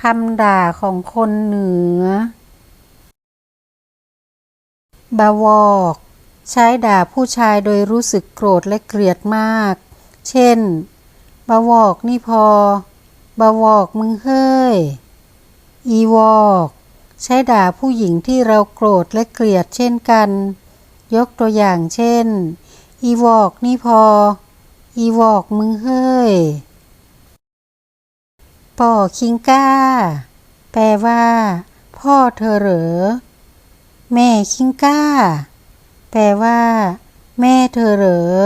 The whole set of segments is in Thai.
คำด่าของคนเหนือบาวอกใช้ด่าผู้ชายโดยรู้สึกโกรธและเกลียดมาก เช่น บาวอกนี่พอ บาวอกมึงเฮ้ย อีวอกใช้ด่าผู้หญิงที่เราโกรธและเกลียดเช่นกัน ยกตัวอย่างเช่น อีวอกนี่พอ อีวอกมึงเฮ้ย ป่อคิงก้า แปลว่า พ่อเธอเหรอ แม่คิงก้า แปลว่า แม่เธอเหรอ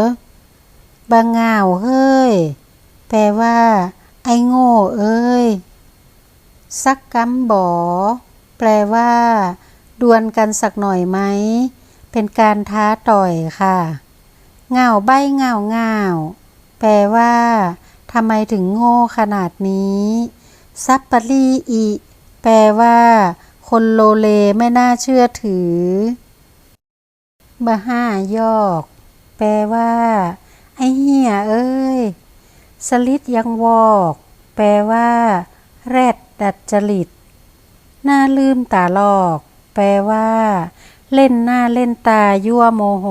บางงาวเฮ้ย แปลว่า ไอ้โง่เอ้ยสักกำบอ แปลว่า ดวลกันสักหน่อยไหม เป็นการท้าต่อยค่ะ เงาใบเงาเงาแปลว่า ทำไมถึงโง่ขนาดนี้ซับปะรีอีแปลว่า คนโลเลไม่น่าเชื่อถือบะห้ายอก แปลว่า ไอเหี้ยเอ้ย สลิดยังวอก แปลว่า แรดดัดจริต หน้าลืมตาลอก แปลว่า เล่นหน้าเล่นตายั่วโมโห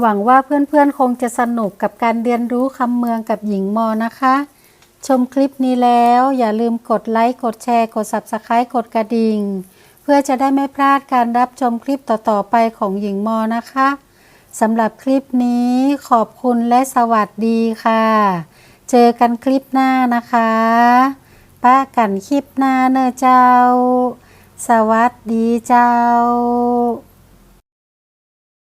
หวังว่าเพื่อนๆคงจะสนุกกับการเรียนรู้คำเมืองกับหญิงมอนะคะ ชมคลิปนี้แล้วอย่าลืมกดไลค์กดแชร์กด Subscribe กดกระดิ่ง เพื่อจะได้ไม่พลาดการรับชมคลิปต่อๆไปของหญิงมอนะคะสำหรับคลิปนี้ขอบคุณและสวัสดีค่ะ เจอกันคลิปหน้านะคะป้ากันคลิปหน้าเนอะเจ้า สวัสดีเจ้า